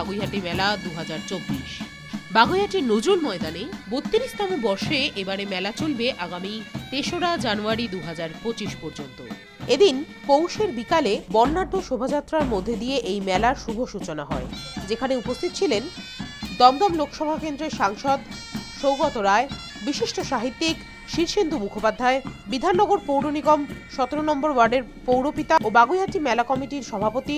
বাগুইহাটি মেলা দু বাগুইহাটির নজরুল ময়দানে বত্রিশতম বর্ষে এবারে মেলা চলবে আগামী তেসরা জানুয়ারি দু পর্যন্ত। এদিন পৌষের বিকালে বর্ণাঢ্য শোভাযাত্রার মধ্যে দিয়ে এই মেলার শুভ সূচনা হয়, যেখানে উপস্থিত ছিলেন দমদম লোকসভা কেন্দ্রের সাংসদ সৌগত রায়, বিশিষ্ট সাহিত্যিক শীর্ষেন্দু মুখোপাধ্যায়, বিধাননগর পৌর নিগম সতেরো নম্বর ওয়ার্ডের পৌরপিতা ও বাগুইহাটি মেলা কমিটির সভাপতি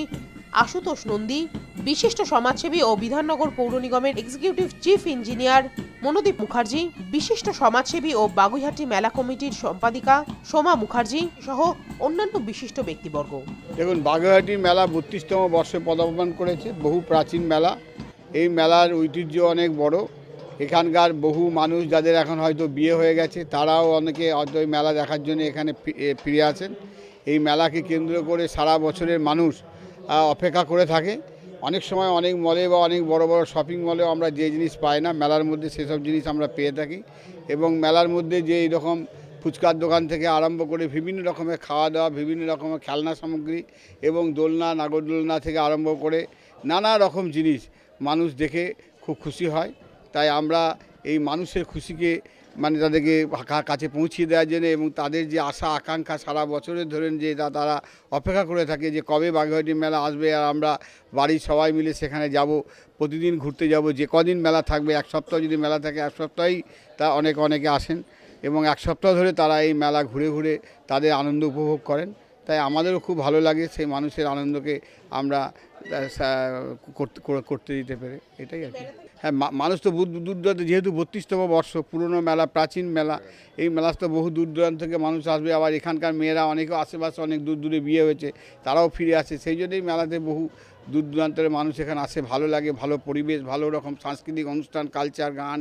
আশুতোষ নন্দী বিশিষ্ট সমাজসেবী ও বিধাননগর পৌর নিগমের executive chief engineer Monodip Mukherjee, বিশিষ্ট সমাজসেবী ও বাগুইহাটি মেলা কমিটির সম্পাদিকা সোমা মুখার্জি সহ অন্যান্য বিশিষ্ট ব্যক্তিবর্গ। দেখুন বাগেরহাটি মেলা বত্রিশতম বর্ষে পদার্পণ করেছে, বহু প্রাচীন মেলা। এই মেলার ঐতিহ্য অনেক বড়। এখানকার বহু মানুষ যাদের এখন হয়তো বিয়ে হয়ে গেছে, তারাও অনেকে হয়তো এই মেলা দেখার জন্য এখানে ফিরে আসেন এই মেলাকে কেন্দ্র করে সারা বছরের মানুষ অপেক্ষা করে থাকে। অনেক সময় অনেক মলে বা অনেক বড় বড় শপিং মলেও আমরা যে জিনিস পাই না, মেলার মধ্যে সেসব জিনিস আমরা পেয়ে থাকি এবং মেলার মধ্যে যে এইরকম ফুচকার দোকান থেকে আরম্ভ করে বিভিন্ন রকমের খাওয়া দাওয়া বিভিন্ন রকমের খেলনা সামগ্রী এবং দোলনা, নাগরদোলনা থেকে আরম্ভ করে নানা রকম জিনিস মানুষ দেখে খুব খুশি হয়। তাই আমরা এই মানুষের খুশিকে মানে তাদেরকে কাছে পৌঁছিয়ে দেওয়ার জন্য এবং তাদের যে আশা, আকাঙ্ক্ষা সারা বছরের ধরেন যে তারা অপেক্ষা করে থাকে যে কবে বাগেরহাটি মেলা আসবে আর আমরা বাড়ির সবাই মিলে সেখানে যাব, প্রতিদিন ঘুরতে যাব, যে কদিন মেলা থাকবে, এক সপ্তাহ যদি মেলা থাকে, এক সপ্তাহেই তা অনেক, অনেকে আসেন এবং এক সপ্তাহ ধরে তারা এই মেলা ঘুরে ঘুরে তাদের আনন্দ উপভোগ করেন। তাই আমাদেরও খুব ভালো লাগে সেই মানুষের আনন্দকে আমরা করতে দিতে পেরে। এটাই আর কি। হ্যাঁ মানুষ তো বহু দূর দূরান্ত, যেহেতু বত্রিশতম বর্ষ, পুরনো মেলা, প্রাচীন মেলা, এই মেলা তো বহু দূর দূরান্ত থেকে মানুষ আসবে। আবার এখানকার মেয়েরা, অনেকে আশেপাশে অনেক দূর দূরে বিয়ে হয়েছে, তারাও ফিরে আসে। সেই জন্যই মেলাতে বহু দূর দূরান্তের মানুষ এখানে আসে। ভালো লাগে, ভালো পরিবেশ, ভালো রকম সাংস্কৃতিক অনুষ্ঠান কালচার গান,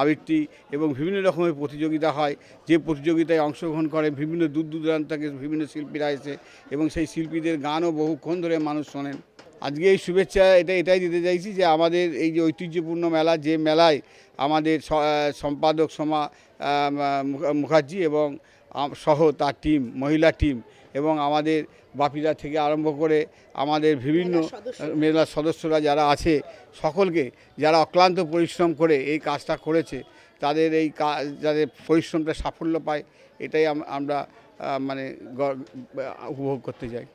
আবৃত্তি এবং বিভিন্ন রকমের প্রতিযোগিতা হয়। যে প্রতিযোগিতায় অংশগ্রহণ করে, বিভিন্ন দূর দূরান্ত থেকে বিভিন্ন শিল্পীরা এসে এবং সেই শিল্পীদের গানও বহুক্ষণ ধরে মানুষ শোনেন। আজকে এই শুভেচ্ছা এটা এটাই দিতে চাইছি যে আমাদের এই যে ঐতিহ্যপূর্ণ মেলা যে মেলায় আমাদের সম্পাদক সমা মুখার্জি এবং সহ তার টিম মহিলা টিম এবং আমাদের বাপিদা থেকে আরম্ভ করে আমাদের বিভিন্ন মেলার সদস্যরা। যারা আছে সকলকে যারা অক্লান্ত পরিশ্রম করে এই কাজটা করেছে তাদের এই কাজ যাদের পরিশ্রমটা সাফল্য পায় এটাই আমরা মানে উপভোগ করতে চাই।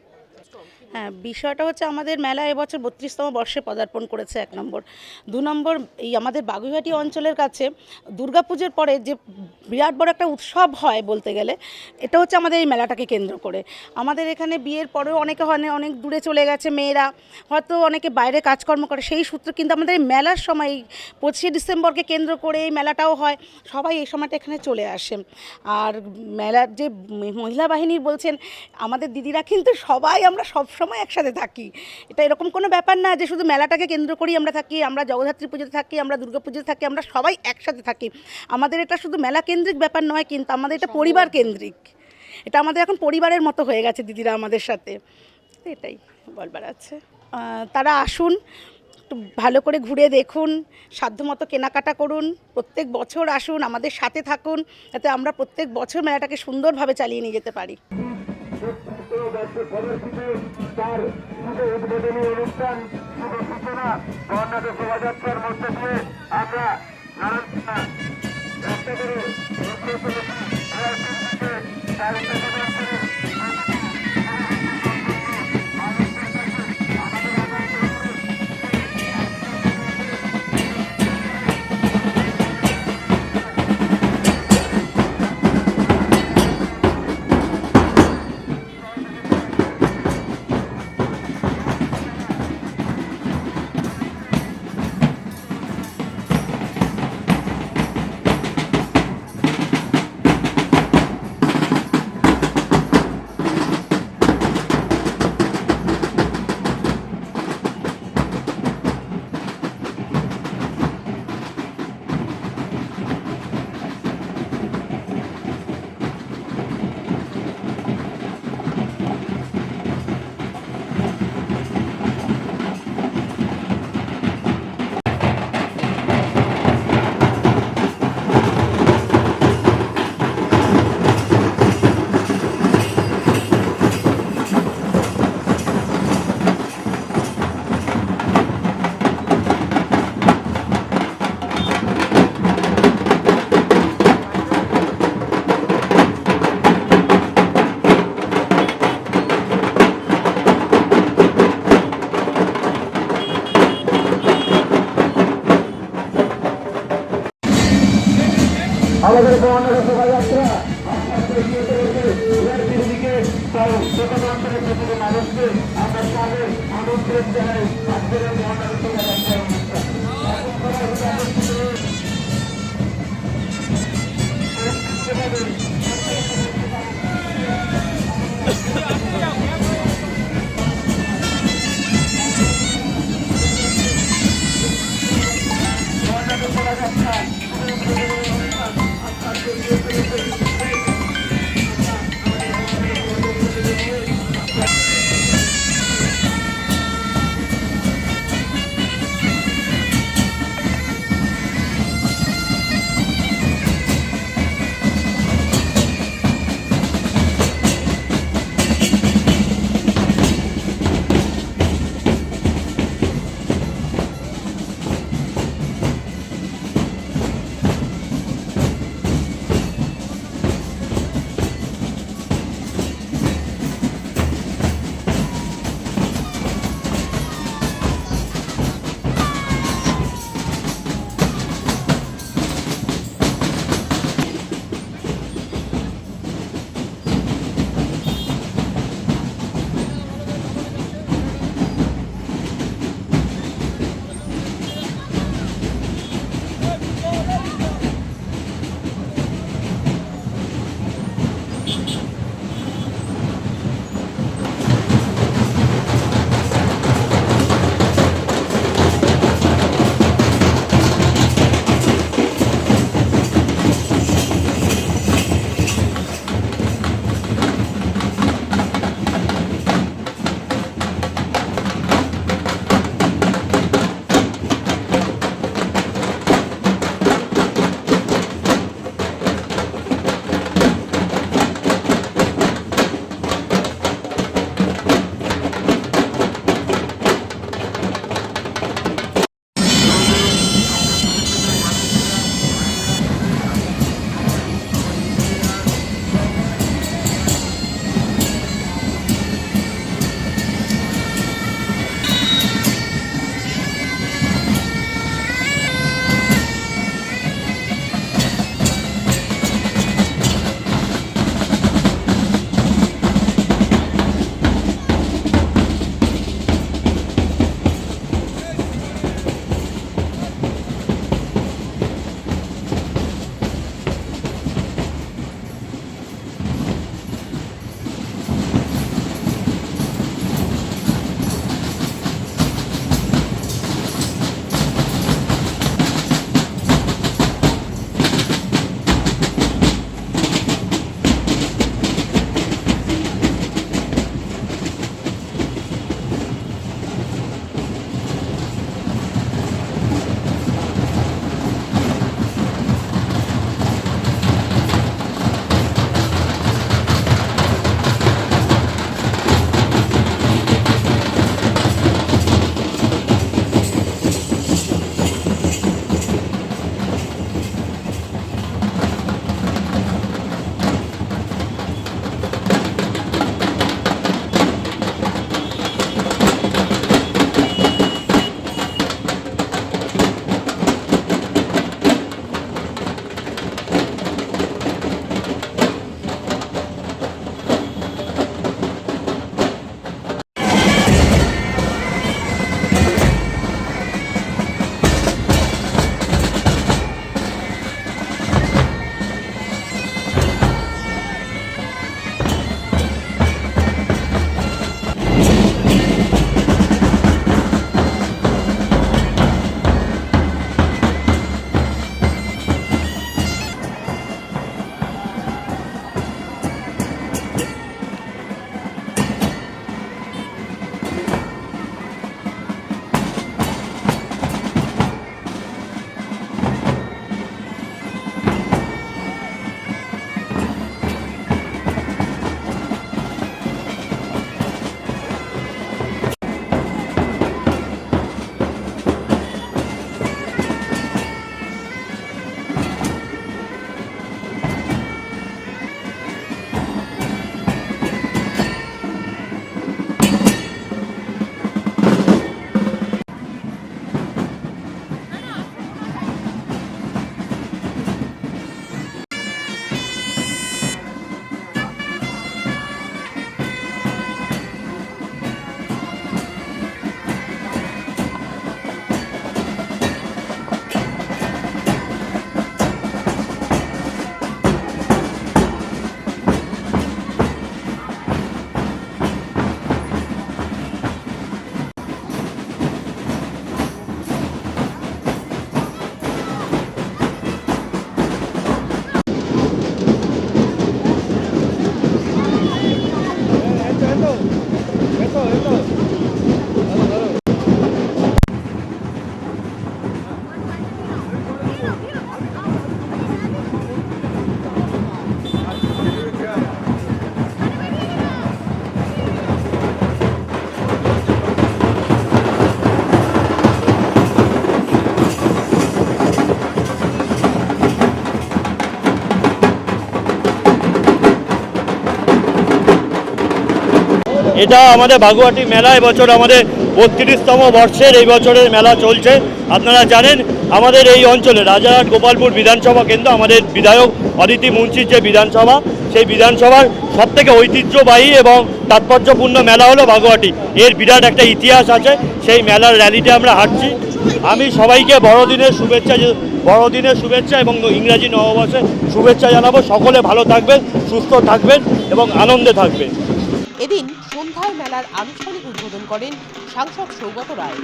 হ্যাঁ বিষয়টা হচ্ছে আমাদের মেলা এবছর বত্রিশতম বর্ষে পদার্পণ করেছে এক নম্বর। দু নম্বর, এই আমাদের বাগুইহাটি অঞ্চলের কাছে দুর্গাপুজোর পরে যে বিরাট বড় একটা উৎসব হয় বলতে গেলে, এটা হচ্ছে আমাদের এই মেলাটাকে কেন্দ্র করে। আমাদের এখানে বিয়ের পরেও অনেকে হয় অনেক দূরে চলে গেছে মেয়েরা, হয়তো অনেকে বাইরে কাজকর্ম করে, সেই সূত্র কিন্তু আমাদের এই মেলার সময়, এই পঁচিশে ডিসেম্বরকে কেন্দ্র করে এই মেলাটাও হয়, সবাই এই সময়টা এখানে চলে আসে। আর মেলার যে মহিলা বাহিনীর বলছেন, আমাদের দিদিরা কিন্তু সবাই আমরা সব সময় একসাথে থাকি। এটা এরকম কোনো ব্যাপার না যে শুধু মেলাটাকে কেন্দ্র করেই আমরা থাকি আমরা জগদ্ধাত্রী পুজোতে থাকি আমরা দুর্গা পুজোতে থাকি আমরা সবাই একসাথে থাকি। আমাদের এটা শুধু মেলা কেন্দ্রিক ব্যাপার নয় কিন্তু আমাদের এটা পরিবার কেন্দ্রিক এটা আমাদের এখন পরিবারের মতো হয়ে গেছে দিদিরা আমাদের সাথে। এটাই বলবার আছে। তারা আসুন একটু ভালো করে ঘুরে দেখুন সাধ্যমতো কেনাকাটা করুন প্রত্যেক বছর আসুন আমাদের সাথে থাকুন যাতে আমরা প্রত্যেক বছর মেলাটাকে সুন্দরভাবে চালিয়ে নিয়ে যেতে পারি। তার শুভ উদ্বোধনী অনুষ্ঠান শুভ সূচনা কর্ণাটক শোভাযাত্রার মধ্যে দিয়ে আমরা নারায়ণ রাস্তা করে আমাদের বর্ণাঢ্য শোভাযাত্রা আস্তে আস্তে এগিয়ে চলেছে এর দিকে তাই মানুষকে আমরা সবাই আমন্ত্রণ জানাই আজকের বর্ণাঢ্য শোভাযাত্রা এটা আমাদের বাগুয়াটি মেলা, এবছর আমাদের বত্রিশতম বর্ষের এই বছরের মেলা চলছে। আপনারা জানেন, আমাদের এই অঞ্চলে রাজারহাট গোপালপুর বিধানসভা কেন্দ্র, আমাদের বিধায়ক অদিতি মুন্সির যে বিধানসভা, সেই বিধানসভার সব থেকে ঐতিহ্যবাহী এবং তাৎপর্যপূর্ণ মেলা হলো বাগুয়াটি। এর বিরাট একটা ইতিহাস আছে, সেই মেলার র্যালিতে আমরা হাঁটছি। আমি সবাইকে বড়দিনের শুভেচ্ছা বড়দিনের শুভেচ্ছা এবং ইংরাজি নববর্ষের শুভেচ্ছা জানাব। সকলে ভালো থাকবেন, সুস্থ থাকবেন এবং আনন্দে থাকবেন। এদিন সন্ধ্যায় মেলার আনুষ্ঠানিক উদ্বোধন করেন সাংসদ সৌগত রায়।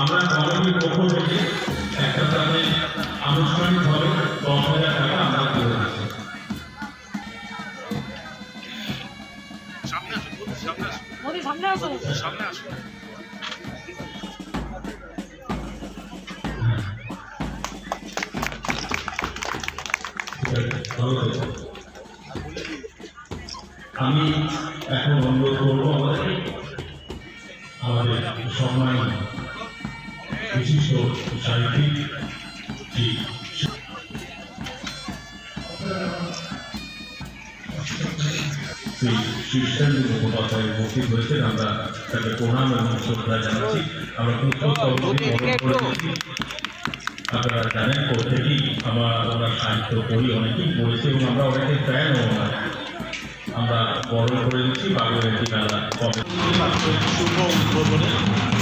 আমরা কমিটির কখন থেকে আমরা তাকে প্রণাম এবং শ্রদ্ধা জানাচ্ছি। আমরা করে আপনারা জানেন প্রত্যেকেই আমরা আমরা সাহিত্য পড়ি অনেকেই পড়েছি এবং আমরা অনেকে ফ্যানও ওনার। আমরা বরণ করে দিচ্ছি শুভ উদ্বোধনে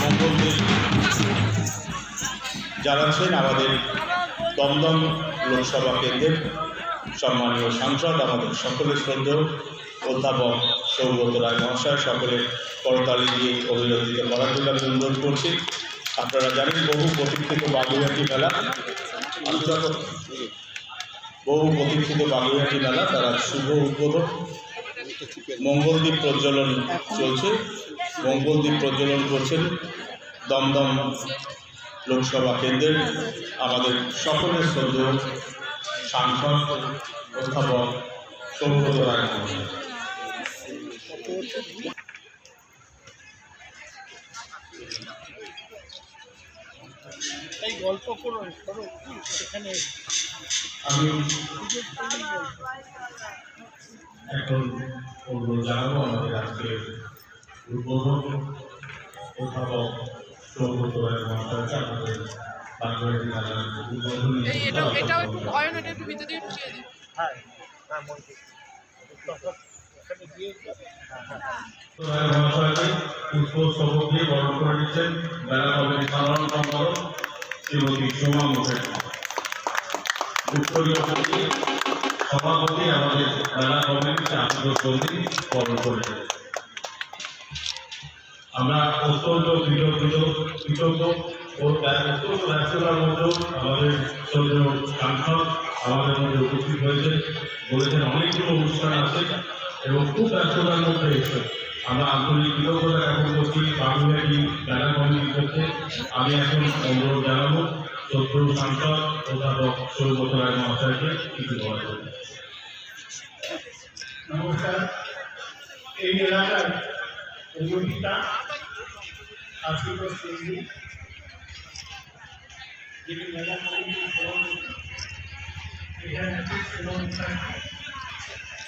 মঙ্গলদের জানাচ্ছেন আমাদের দমদম লোকসভা কেন্দ্রের সম্মানীয় সাংসদ আমাদের সকলের শ্রদ্ধেয়। অধ্যাপক সৌগত রায় মহাশয়, সকলে করতালি দিয়ে অভিনন্দিত করার জন্য আমি অনুরোধ করছি। আপনারা জানেন বহু প্রতীক্ষিত বাগুইহাটি মেলা বহু প্রতীক্ষিত বাগুইহাটি মেলা, তারা শুভ উদ্বোধন। মঙ্গলদ্বীপ প্রজ্বলন চলছে। মঙ্গলদ্বীপ প্রজ্বলন করছেন দমদম লোকসভা কেন্দ্রের আমাদের সকলের শ্রদ্ধেয় সাংসদ, অধ্যাপক সৌগত রায় মহাশয়। আমি এখন অনুরোধ জানাব আমাদের আজকে উদ্বোধন অধ্যাপক সৌগত রায় মহাশয়কে আমাদের এটাও একটু ভয় না, একটু ভিতর ঢুকিয়ে দিই। রায় মহাশয়কে পুষ্পস্তবক দিয়ে বরণ করে নিচ্ছেন মেলা কমিটির সাধারণ সম্পাদক শ্রীমতী সোমা মুখার্জি উত্তরীয় কমিটি সভাপতি আমাদের মেলা কমিটিতে আত্মীয় সন্ধি বরণ করেছেন আমরা অত্যন্ত কৃতজ্ঞ ও আমাদের সাংসদ আমাদের মধ্যে উপস্থিত হয়েছে। বলেছেন অনেকগুলো অনুষ্ঠান আছে। এবং খুব ব্যস্ততার মধ্যে এসে আমরা আন্তরিক কৃতজ্ঞতা জ্ঞাপন করছি বাংলাদেশি মেলা কমিটির পক্ষে আমি এখন অনুরোধ জানাব শত্রু সাংসদ অধ্যাপক সৌগত রায় মহাশয়কে কিছু বলা নমস্কার। এই এলাকার এখানে আছে সুমন মুখার্জি অনবিক মুখার্জি যিনি অয়ন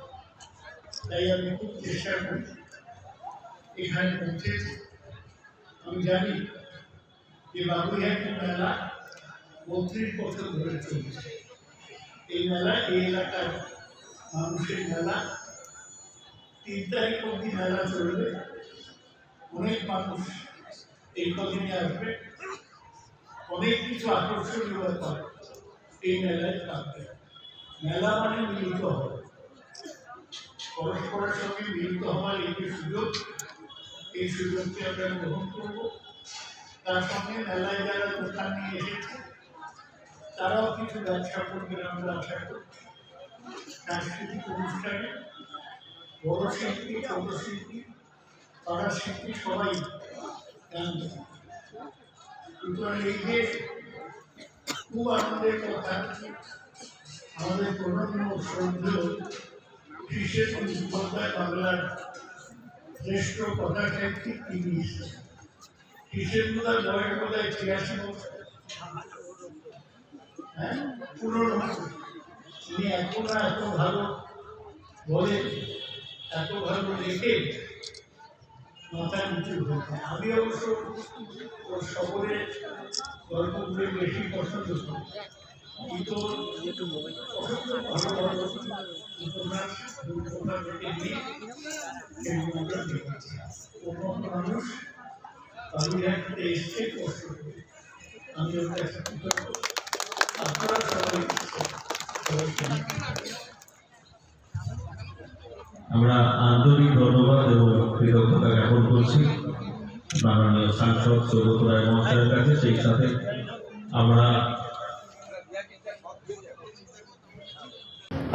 তাই আমি খুব চেষ্টা করি এখানে পৌঁছেছি আমি জানি যে বাবুইহাটি মেলা বত্রিশ বছর ধরে চলছে। এই মেলা, এই এলাকার মানুষের মেলা। তিন তারিখ অব্দি মেলা চলবে। অনেক মানুষ এই কদিনে আসবে। অনেক কিছু আকর্ষণীয় ব্যাপার এই মেলায় থাকবে। মেলা মানে মিলিত হবে পরস্পরের সঙ্গে মিলিত হওয়ার যে সুযোগ, এই সুযোগকে আমরা গ্রহণ করব। তার সঙ্গে মেলায় যারা দোকান নিয়ে এসেছে, তারাও কিছু ব্যবসা করবে আমরা আশা করি সাংস্কৃতিক অনুষ্ঠানে বড় শিল্পী ছোট শিল্পী পাড়া শিল্পী সবাই সুতরাং এই যে খুব আনন্দের কথা, আমাদের প্রণম্য শ্রদ্ধেয় বিশেষ মুখোপাধ্যায় বাংলার শ্রেষ্ঠ কথা সাহিত্যিক তিনি বোধহয় বয়স বোধ হয় ছিয়াশি হ্যাঁ? পুরনো তিনি এখনও এত ভালো বলে, এত ভালো লেখে, মাথা নিচু হয়েছে আমি অবশ্য ওর সকলে গল্পগুলো বেশি পছন্দ করি। আমরা আন্তরিক ধন্যবাদ এবং কৃতজ্ঞতা জ্ঞাপন করছি মাননীয় সাংসদ সৌগত রায় মহাশয়ের কাছে। সেই সাথে আমরা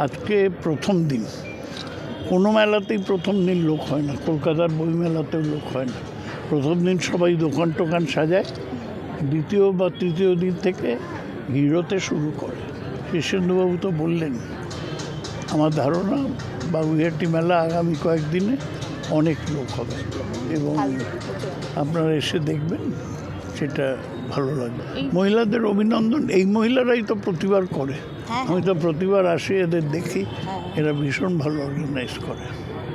আজকে প্রথম দিন। কোনো মেলাতেই প্রথম দিন লোক হয় না কলকাতার বই মেলাতেও লোক হয় না। প্রথম দিন সবাই দোকান টোকান সাজায় দ্বিতীয় বা তৃতীয় দিন থেকে হিরোতে শুরু করে। কৃষ্ণবাবু তো বললেন আমার ধারণা বাবুঘাটি মেলা আগামী কয়েকদিনে অনেক লোক হবে এবং আপনারা এসে দেখবেন সেটা ভালো লাগবে। মহিলাদের অভিনন্দন এই মহিলারাই তো প্রতিবার করে। আমি তো প্রতিবার আসি এদের দেখি। এরা ভীষণ ভালো অর্গানাইজ করে।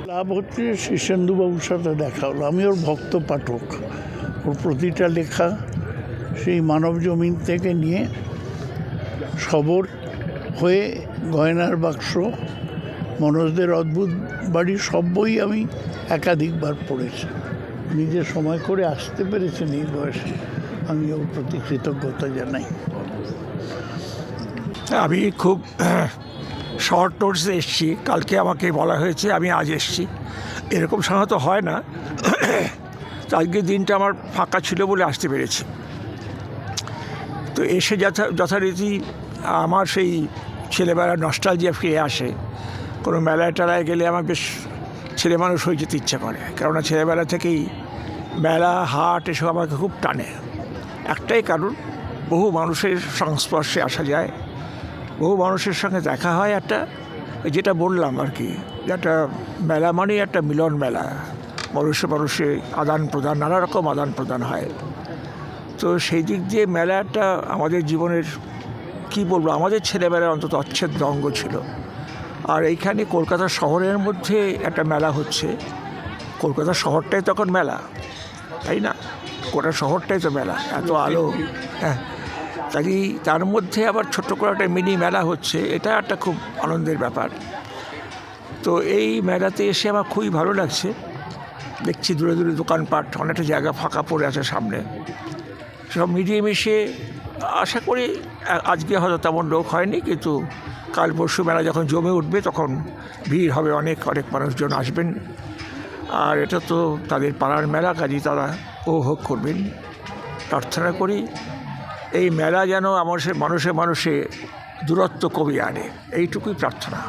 লাভ হচ্ছে শীর্ষেন্দুবাবুর সাথে দেখা হলো। আমি ওর ভক্ত পাঠক। ওর প্রতিটা লেখা সেই মানব জমিন থেকে নিয়ে সবর হয়ে গয়নার বাক্স মনোজদের অদ্ভুত বাড়ির সব বই আমি একাধিকবার পড়েছি। নিজে সময় করে আসতে পেরেছেন এই বয়সে। আমি ওর প্রতি কৃতজ্ঞতা জানাই। আমি খুব শর্ট নোটসে এসেছি। কালকে আমাকে বলা হয়েছে, আমি আজ এসেছি। এরকম সাধারণত হয় না। তো আজকে দিনটা আমার ফাঁকা ছিল বলে আসতে পেরেছি। তো এসে যথা, যথারীতি আমার সেই ছেলেবেলার নস্টালজিয়া ফিরে আসে। কোনো মেলায় টেলায় গেলে আমার বেশ ছেলে মানুষ হয়ে যেতে ইচ্ছা করে। কেননা ছেলেবেলা থেকেই মেলা, হাট এসব আমাকে খুব টানে। একটাই কারণ, বহু মানুষের সংস্পর্শে আসা যায়। বহু মানুষের সঙ্গে দেখা হয় একটা, যেটা বললাম আর কি, একটা মেলা মানেই একটা মিলন মেলা। মানুষে মানুষে আদান প্রদান, নানা রকম আদান প্রদান হয়। তো সেই দিক দিয়ে মেলা একটা আমাদের জীবনের, কি বলব, আমাদের ছেলেবেলার অন্তত অচ্ছেদ্য অঙ্গ ছিল। আর এইখানে কলকাতা শহরের মধ্যে একটা মেলা হচ্ছে। কলকাতা শহরটাই তখন মেলা, তাই না? গোটা শহরটাই তো মেলা, এত আলো হ্যাঁ। কাজেই তার মধ্যে আবার ছোট্ট করে একটা মিনি মেলা হচ্ছে, এটা একটা খুব আনন্দের ব্যাপার। তো এই মেলাতে এসে আমার খুবই ভালো লাগছে। দেখছি দূরে দূরে দোকানপাট, অনেকটা জায়গা ফাঁকা পড়ে আছে সামনে। সব মিডিয়ে মিশে আশা করি আজকে হয়তো তেমন লোক হয়নি, কিন্তু কাল পরশু মেলা যখন জমে উঠবে তখন ভিড় হবে অনেক অনেক মানুষজন আসবেন। আর এটা তো তাদের পাড়ার মেলা কাজে তারা উপভোগ করবেন। প্রার্থনা করি এই মেলা যেন আমার মানুষে মানুষে দূরত্ব কমিয়ে আনে। এইটুকুই প্রার্থনা।